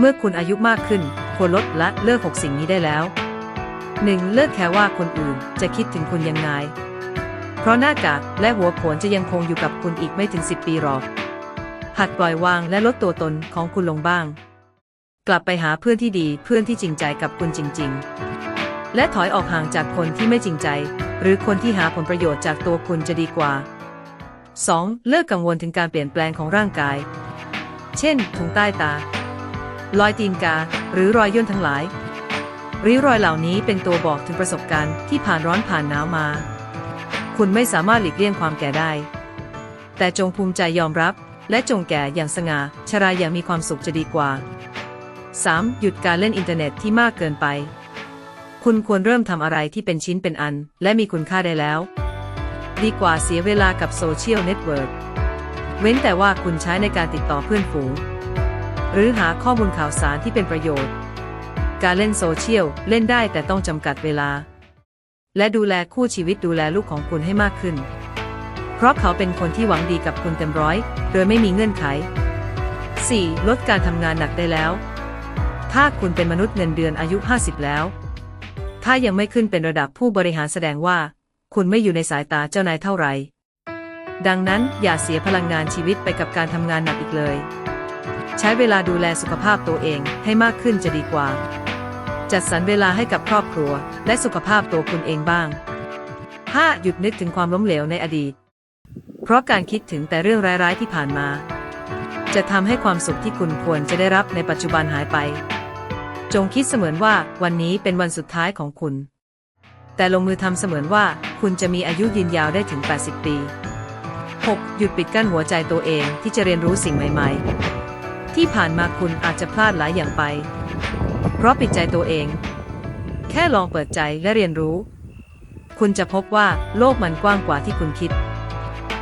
เมื่อคุณอายุมากขึ้น ควรลดและเลิกหกสิ่งนี้ได้แล้ว 1. เลิกแคร์ว่าคนอื่นจะคิดถึงคุณยังไง เพราะหน้ากากและหัวโขนจะยังคงอยู่กับคุณอีกไม่ถึง 10 ปีหรอก หัดปล่อยวางและลดตัวตนของคุณลงบ้าง กลับไปหาเพื่อนที่ดีเพื่อนที่จริงใจกับคุณจริง ๆ และถอยออกห่างจากคนที่ไม่จริงใจ หรือคนที่หาผลประโยชน์จากตัวคุณจะดีกว่า 2. เลิกกังวลถึงการเปลี่ยนแปลงของร่างกาย เช่นถุงใต้ตา รอยตีนกา หรือรอยย่นทั้งหลายริ้วรอยเหล่านี้เป็นตัวบอกถึงประสบการณ์ที่ผ่านร้อนผ่านหนาวมา คุณไม่สามารถหลีกเลี่ยงความแก่ได้ แต่จงภูมิใจยอมรับ และจงแก่อย่างสง่าชราอย่างมีความสุขจะดีกว่า 3. หยุดการเล่นอินเทอร์เน็ตที่มากเกินไป คุณควรเริ่มทำอะไรที่เป็นชิ้นเป็นอัน และมีคุณค่าได้แล้ว ดีกว่าเสียเวลากับโซเชียลเน็ตเวิร์กเว้นแต่ว่าคุณใช้ในการติดต่อเพื่อนฝูง หรือหาข้อมูลข่าวสารที่เป็นประโยชน์ การเล่นโซเชียล เล่นได้แต่ต้องจำกัดเวลา และดูแลคู่ชีวิตดูแลลูกของคุณให้มากขึ้น เพราะเขาเป็นคนที่หวังดีกับคุณเต็มร้อย โดยไม่มีเงื่อนไข 4. ลดการทำงานหนักได้แล้ว ถ้าคุณเป็นมนุษย์เงินเดือนอายุ 50 แล้ว ถ้ายังไม่ขึ้นเป็นระดับผู้บริหารแสดงว่า คุณไม่อยู่ในสายตาเจ้านายเท่าไหร่ ดังนั้นอย่าเสียพลังงานชีวิตไปกับการทำงานหนักอีกเลย ใช้เวลาดูแลสุขภาพตัวเองให้มากขึ้นจะดีกว่า จัดสรรเวลาให้กับครอบครัว และสุขภาพตัวคุณเองบ้าง 5. หยุดนึกถึงความล้มเหลวในอดีต เพราะการคิดถึงแต่เรื่องร้ายๆที่ผ่านมา จะทำให้ความสุขที่คุณควรจะได้รับในปัจจุบันหายไป จงคิดเสมือนว่าวันนี้เป็นวันสุดท้ายของคุณ แต่ลงมือทำเสมือนว่าคุณจะมีอายุยืนยาวได้ถึง 80 ปี 6. หยุดปิดกั้นหัวใจตัวเองที่จะเรียนรู้สิ่งใหม่ ๆ ที่ผ่านมาคุณอาจจะพลาดหลายอย่างไป เพราะปิดใจตัวเอง แค่ลองเปิดใจและเรียนรู้ คุณจะพบว่าโลกมันกว้างกว่าที่คุณคิด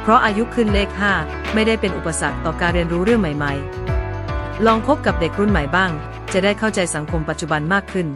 เพราะอายุขึ้นเลข 5 ไม่ได้เป็นอุปสรรคต่อการเรียนรู้เรื่องใหม่ ๆ ลองคบกับเด็กรุ่นใหม่บ้าง จะได้เข้าใจสังคมปัจจุบันมากขึ้น